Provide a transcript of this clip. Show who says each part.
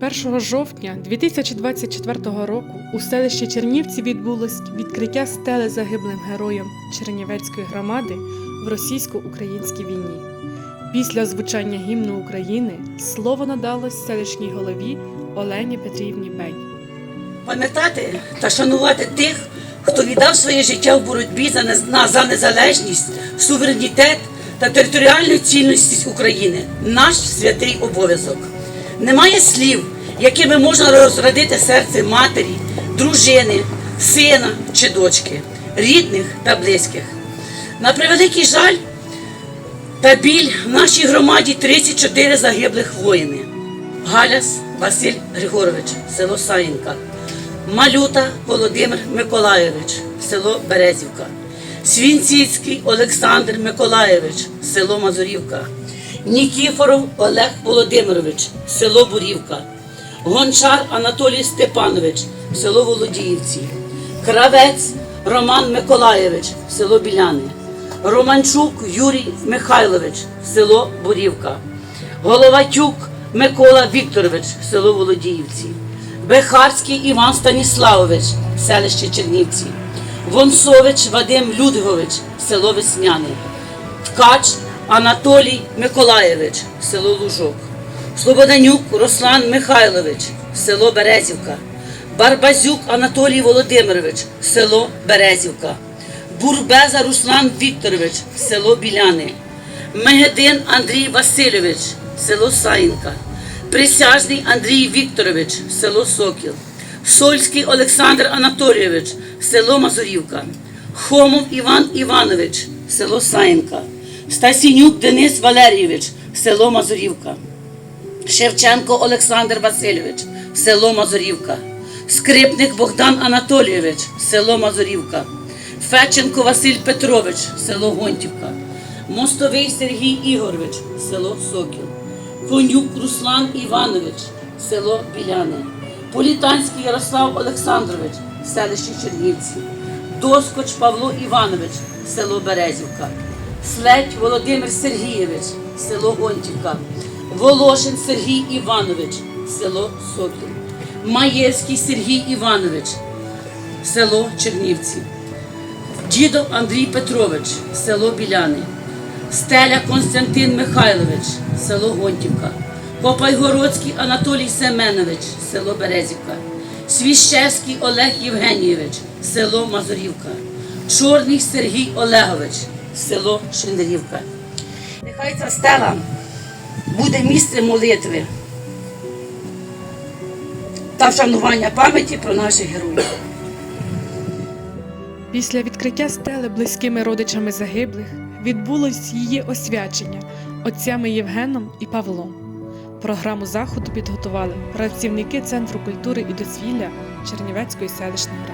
Speaker 1: 1 жовтня 2024 року у селищі Чернівці відбулось відкриття стели загиблим героям Чернівецької громади в російсько-українській війні. Після звучання гімну України слово надалось селищній голові Олені Петрівні Бень.
Speaker 2: Пам'ятати та шанувати тих, хто віддав своє життя в боротьбі за, нез- за незалежність, суверенітет та територіальну цінності України наш святий обов'язок. Немає слів, якими можна розрадити серце матері, дружини, сина чи дочки, рідних та близьких. На превеликий жаль, та біль в нашій громаді 34 загиблих воїни. Галяс Василь Григорович, село Саїнка. Малюта Володимир Миколайович, село Березівка. Свінціцький Олександр Миколайович, село Мазурівка. Нікіфоров Олег Володимирович, село Бурівка. Гончар Анатолій Степанович, село Володіївці. Кравець Роман Миколаєвич, село Біляни. Романчук Юрій Михайлович, село Бурівка. Головатюк Микола Вікторович, село Володіївці. Бехарський Іван Станіславович, селище Чернівці. Вонсович Вадим Людвигович, село Весняне. Ткач Анатолій Миколаєвич, село Лужок. Слободанюк Руслан Михайлович, село Березівка. Барбазюк Анатолій Володимирович, село Березівка. Бурбеза Руслан Вікторович, село Біляни. Мегедин Андрій Васильович, село Саїнка. Присяжний Андрій Вікторович, село Сокіл. Сольський Олександр Анатолійович, село Мазурівка. Хомов Іван Іванович, село Саїнка. Стасінюк Денис Валерійович, село Мазурівка. Шевченко Олександр Васильович, село Мазурівка. Скрипник Богдан Анатолійович, село Мазурівка. Феченко Василь Петрович, село Гонтівка. Мостовий Сергій Ігорович, село Сокіл. Конюк Руслан Іванович, село Біляни. Політанський Ярослав Олександрович, селище Чернівці. Доскоч Павло Іванович, село Березівка. Следь Володимир Сергійович, село Гонтівка. Волошин Сергій Іванович, село Сокіл. Маєвський Сергій Іванович, село Чернівці. Дідов Андрій Петрович, село Біляни. Стеля Константин Михайлович, село Гонтівка. Попайгородський Анатолій Семенович, село Березівка. Свіщевський Олег Євгенійович, село Мазурівка. Чорний Сергій Олегович, село Шиндарівка. Нехай ця стела буде місцем молитви та вшанування пам'яті про наших героїв.
Speaker 1: Після відкриття стели близькими родичами загиблих відбулось її освячення отцями Євгеном і Павлом. Програму заходу підготували працівники Центру культури і дозвілля Чернівецької селищної ради.